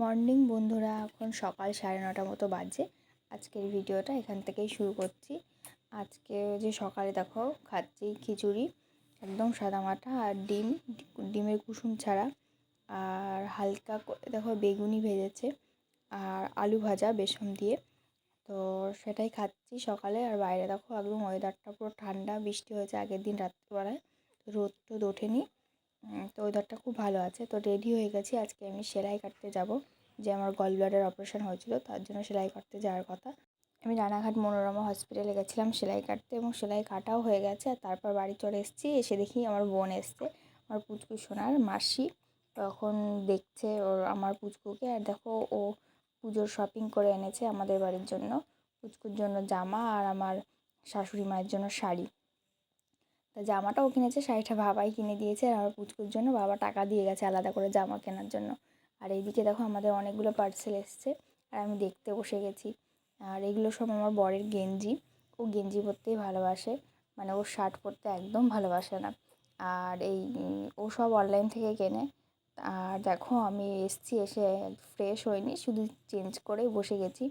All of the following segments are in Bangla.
মর্নিং বন্ধুরা, এখন সকাল সাড়ে নটা মতো বাজে। আজকের ভিডিওটা এখান থেকেই শুরু করছি। আজকে যে সকালে দেখো খাচ্ছি খিচুড়ি, একদম সাদা সাদামাটা আর ডিম, ডিমের কুসুম ছাড়া। আর হালকা দেখো বেগুনি ভেজেছে আর আলু ভাজা বেসন দিয়ে। তো সেটাই খাচ্ছি সকালে। আর বাইরে দেখো একদম ওয়েদারটা পুরো ঠান্ডা, বৃষ্টি হয়েছে আগের দিন রাত্রিবেলায়। রোদ টোদ ওঠেনি। তো ওয়েদারটা খুব ভালো আছে। তো রেডি হয়ে গেছি। আজকে আমি সেলাই কাটতে যাব। যে আমার গল ব্লাডার অপারেশন হয়েছিল, তার জন্য সেলাই কাটতে যাওয়ার কথা। আমি রানাঘাট মনোরমা হসপিটালে গেছিলাম সেলাই কাটতে এবং সেলাই কাটাও হয়ে গেছে। আর তারপর বাড়ি চলে এসেছি। এসে দেখি আমার বোন এসছে, আমার পুচকু সোনার মাসি। তখন দেখছে ওর, আমার পুচকুকে। আর দেখো, ও পুজোর শপিং করে এনেছে আমাদের বাড়ির জন্য। পুচকুর জন্য জামা আর আমার শাশুড়ি মায়ের জন্য শাড়ি। তা জামাটাও কিনেছে, শাড়িটা বাবাই কিনে দিয়েছে আর আমার পুচকুর জন্য বাবা টাকা দিয়ে গেছে আলাদা করে জামা কেনার জন্য। আর এইদিকে দেখো আমাদের অনেকগুলো পার্সেল এসছে আর আমি দেখতে বসে গেছি। আর এগুলো সব আমার বরের গেঞ্জি। ও গেঞ্জি পরতেই ভালোবাসে। মানে ও শার্ট পরতে একদম ভালোবাসে না। আর এই, ও সব অনলাইন থেকে কেনে। আর দেখো আমি এসছি এসে ফ্রেশ হইনি, শুধু চেঞ্জ করে বসে গেছি।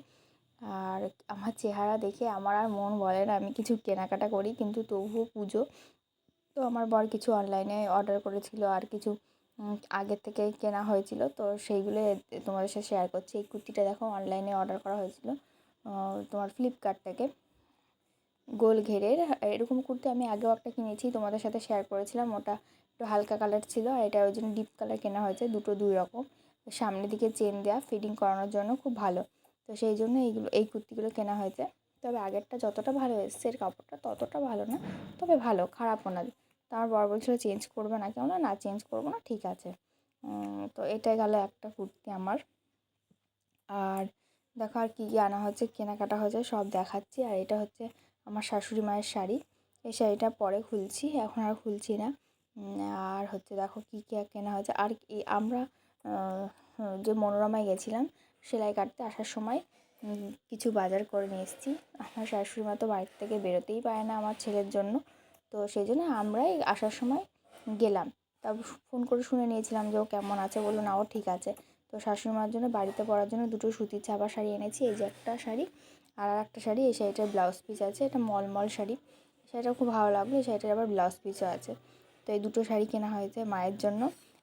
আর আমার চেহারা দেখে আমার আর মন বলে না আমি কিছু কেনাকাটা করি, কিন্তু তবুও পুজো তো আমার বর কিছু অনলাইনে অর্ডার করেছিল আর কিছু আগের থেকে কেনা হয়েছিল। তো সেইগুলো তোমাদের সাথে শেয়ার করছি। এই কুর্তিটা দেখো অনলাইনে অর্ডার করা হয়েছিল তোমার ফ্লিপকার্ট থেকে। গোল ঘেরের, এরকম কুর্তি আমি আগেও একটা কিনেছি, তোমাদের সাথে শেয়ার করেছিলাম। ওটা একটু হালকা কালার ছিল আর এটা ওই জন্য ডিপ কালার কেনা হয়েছে, দুটো দুই রকম। সামনের দিকে চেন দেওয়া ফিটিং করানোর জন্য খুব ভালো। তো সেই জন্য এইগুলো, এই কুর্তিগুলো কেনা হয়েছে। তবে আগেরটা যতটা ভালো এসছে, এর কাপড়টা ততটা ভালো না, তবে ভালো, খারাপও না। তো আমার বর বলছিল চেঞ্জ করবে না। কেন না চেঞ্জ করব না, ঠিক আছে। তো এটাই গেল একটা কুর্তি আমার। আর দেখো আর কী কী আনা হচ্ছে, কেনাকাটা হয়েছে সব দেখাচ্ছি। আর এটা হচ্ছে আমার শাশুড়ি মায়ের শাড়ি। এই শাড়িটা পরে খুলছি, এখন আর খুলছি না। আর হচ্ছে দেখো কী কী কেনা হয়েছে আর আমরা যে মনোরমায় গেছিলাম, সেলাই কাটতে আসার সময় কিছু বাজার করে নিয়ে এসেছি। আমার শাশুড়ি মা তো বাড়ির থেকে বেরোতেই পারে না আমার ছেলের জন্য। তো সেই জন্য আমরাই আসার সময় গেলাম। তা ফোন করে শুনে নিয়েছিলাম যে ও কেমন আছে? বলল, না, ও ঠিক আছে। তো শাশুড়ি মার জন্য বাড়িতে পরার জন্য দুটো সুতির ছাপা শাড়ি এনেছি, এই যে একটা শাড়ি আর আর একটা শাড়ি, এই শাড়িটার ব্লাউজ পিস আছে, এটা মলমল শাড়ি। শাড়িটা খুব ভালো লাগল, এই শাড়িটার আবার ব্লাউজ পিসও আছে। তো এই দুটো শাড়ি কেনা হয়েছে মায়ের জন্য।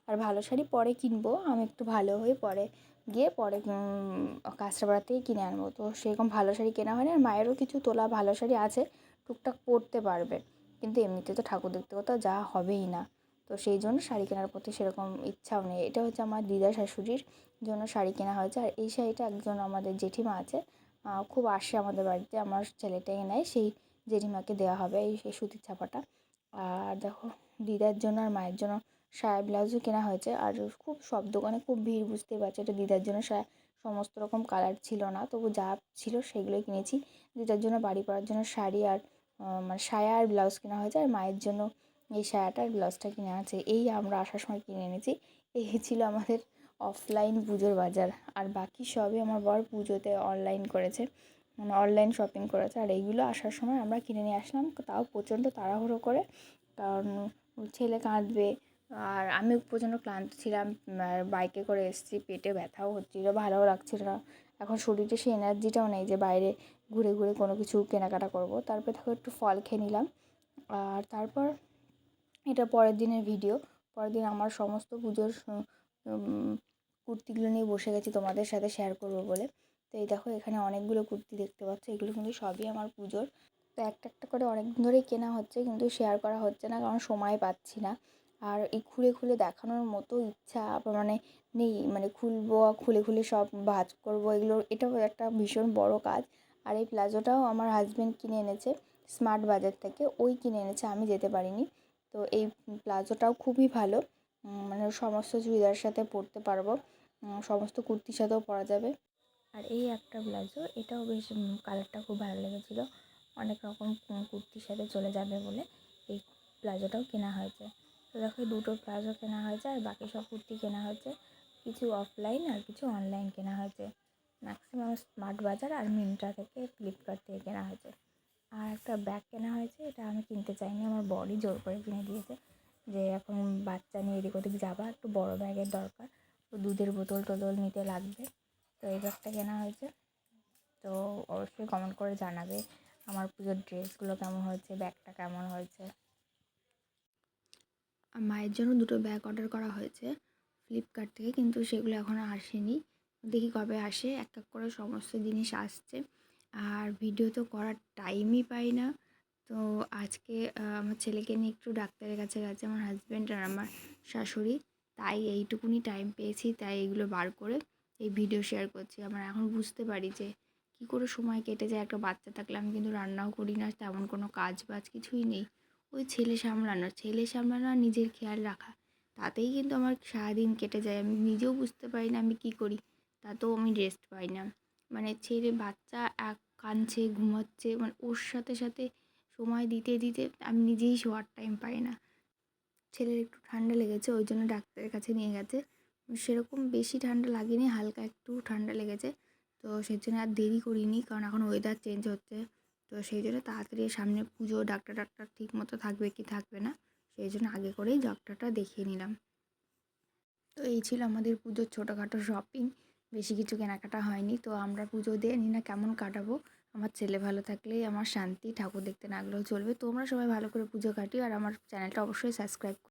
আর ভালো শাড়ি পরে কিনবো, আমি একটু ভালো হয়ে পরে গিয়ে পরে কাঁচরাপাড়াতেই কিনে আনব। তো সেরকম ভালো শাড়ি কেনা হয়নি। আর মায়েরও কিছু তোলা ভালো শাড়ি আছে, টুকটাক পরতে পারবে। কিন্তু এমনিতে তো ঠাকুর দেখতে কোথাও যাওয়া হবেই না। তো সেই জন্য শাড়ি কেনার প্রতি সেরকম ইচ্ছাও নেই। এটা হচ্ছে আমার দিদা শাশুড়ির জন্য শাড়ি কেনা হয়েছে। আর এই শাড়িটা একজন আমাদের জেঠিমা আছে খুব আসে আমাদের বাড়িতে। আমার ছেলেটাকে নেয়, সেই জেঠিমাকে দেওয়া হবে এই সেই সুতির ছাপাটা। আর দেখো, দিদার জন্য আর মায়ের জন্য সায়া ব্লাউজও কেনা হয়েছে। আর খুব, সব দোকানে খুব ভিড়, বুঝতেই পারছ। এটা দিদার জন্য সায়া, সমস্ত রকম কালার ছিল না। তবু যা ছিল সেগুলোই কিনেছি। দিদার জন্য বাড়ি পরার জন্য শাড়ি আর মানে সায়া আর ব্লাউজ কেনা হয়েছে আর মায়ের জন্য এই সায়াটা আর ব্লাউজটা কিনে আছে এই আমরা আসার সময় কিনে এনেছি। এই ছিল আমাদের অফলাইন পুজোর বাজার। আর বাকি সবই আমার বর পুজোতে অনলাইন করেছে। মানে অনলাইন শপিং করেছে। আর এইগুলো আসার সময় আমরা কিনে নিয়ে আসলাম। তাও প্রচণ্ড তাড়াহুড়ো করে। কারণ ছেলে কাঁদবে। আর আমি প্রচণ্ড ক্লান্ত ছিলাম। বাইকে করে এসেছি। পেটে ব্যথাও হচ্ছিল, ভালোও লাগছিল না। এখন শরীরে সেই এনার্জিটাও নেই যে বাইরে ঘুরে ঘুরে কোনো কিছু কেনাকাটা করব। তারপর দেখো একটু ফল খেয়ে নিলাম। আর তারপর এটা পরের দিনের ভিডিও পরের দিন আমার সমস্ত পুজোর কুর্তিগুলো নিয়ে বসে গেছি তোমাদের সাথে শেয়ার করব বলে। তো এই দেখো এখানে অনেকগুলো কুর্তি দেখতে পাচ্ছ, এগুলো কিন্তু সবই আমার পুজোর। তো একটা একটা করে অনেক ধরেই কেনা হচ্ছে, কিন্তু শেয়ার করা হচ্ছে না, কারণ সময় পাচ্ছি না। আর এই খুলে খুলে দেখানোর মতো ইচ্ছা মানে নেই মানে খুলবো, খুলে খুলে সব ভাজ করব, এগুলো, এটাও একটা ভীষণ বড় কাজ। আর এই প্লাজোটাও আমার হাজব্যান্ড কিনে এনেছে স্মার্ট বাজার থেকে, ওই কিনে এনেছে, আমি যেতে পারিনি। তো এই প্লাজোটাও খুবই ভালো মানে সমস্ত চুড়িদার সাথে পরতে পারব সমস্ত কুর্তির সাথেও পরা যাবে। আর এই একটা প্লাজো, এটাও বেশ কালারটা খুব ভালো লেগেছিলো, অনেক রকম কুর্তির সাথে চলে যাবে বলে এই প্লাজোটাও কেনা হয়েছে। দেখো দুটো প্লাজো কেনা হয়েছে আর বাকি সব কুর্তি কেনা হয়েছে। কিছু অফলাইন আর কিছু অনলাইন কেনা হয়েছে। ম্যাক্সিমাম স্মার্ট বাজার আর মিন্ট্রা থেকে ফ্লিপকার্ট থেকে কেনা হয়েছে। আর একটা ব্যাগ কেনা হয়েছে, এটা আমি কিনতে চাইনি, আমার বডি জোর করে কিনে দিয়েছে। যে এখন বাচ্চা নিয়ে এদিক ওদিক যাবা, একটু বড় ব্যাগের দরকার। তো দুধের বোতল টোতল নিতে লাগবে। তো এই ব্যাগটা কেনা হয়েছে। তো অবশ্যই কমেন্ট করে জানাবে, আমার পুজোর ড্রেসগুলো কেমন হয়েছে ব্যাগটা কেমন হয়েছে। মায়ের জন্য দুটো ব্যাগ অর্ডার করা হয়েছে ফ্লিপকার্ট থেকে, কিন্তু সেগুলো এখনও আসেনি। দেখি কবে আসে, এক এক করে সমস্ত জিনিস আসছে। আর ভিডিও তো করার টাইমই পাই না। তো আজকে আমার ছেলেকে নিয়ে একটু ডাক্তারের কাছে গেছে, আমার হাজব্যান্ড আর আমার শাশুড়ি। তাই এইটুকুনি টাইম পেয়েছি, তাই এগুলো বার করে এই ভিডিও শেয়ার করছি। আমরা এখন বুঝতে পারি যে কী করে সময় কেটে যায়। একটা বাচ্চা থাকলে আমি কিন্তু রান্নাও করি না, তেমন কোনো কাজ বাজ কিছুই নেই। ওই ছেলে সামলানো ছেলে সামলানো আর নিজের খেয়াল রাখা। তাতেই কিন্তু আমার সারাদিন কেটে যায়। আমি নিজেও বুঝতে পারি না আমি কী করি। তাতেও আমি রেস্ট পাই না। মানে ছেলে বাচ্চা এক কাঁদছে, ঘুমাচ্ছে মানে ওর সাথে সাথে সময় দিতে দিতে আমি নিজেই শোয়ার টাইম পাই না। ছেলের একটু ঠান্ডা লেগেছে, ওই জন্য ডাক্তারের কাছে নিয়ে গেছে। সেরকম বেশি ঠান্ডা লাগেনি, হালকা একটু ঠান্ডা লেগেছে। তো সেই জন্য আর দেরি করিনি, কারণ এখন ওয়েদার চেঞ্জ হচ্ছে। তো সেই জন্য তাড়াতাড়ি সামনে পুজো, ডাক্তার ডাক্তার ঠিক মতো থাকবে কি থাকবে না, সেই জন্য আগে করেই ডাক্তারটা দেখিয়ে নিলাম। তো এই ছিল আমাদের পুজোর ছোটোখাটো শপিং বেশি কিছু কেনাকাটা হয়নি। তো আমরা পুজো দিয়ে নি না কেমন কাটাবো? আমার ছেলে ভালো থাকলেই আমার শান্তি, ঠাকুর দেখতে না গেলেও চলবে। তোমরা সবাই ভালো করে পুজো কাটিও আর আমার চ্যানেলটা অবশ্যই সাবস্ক্রাইব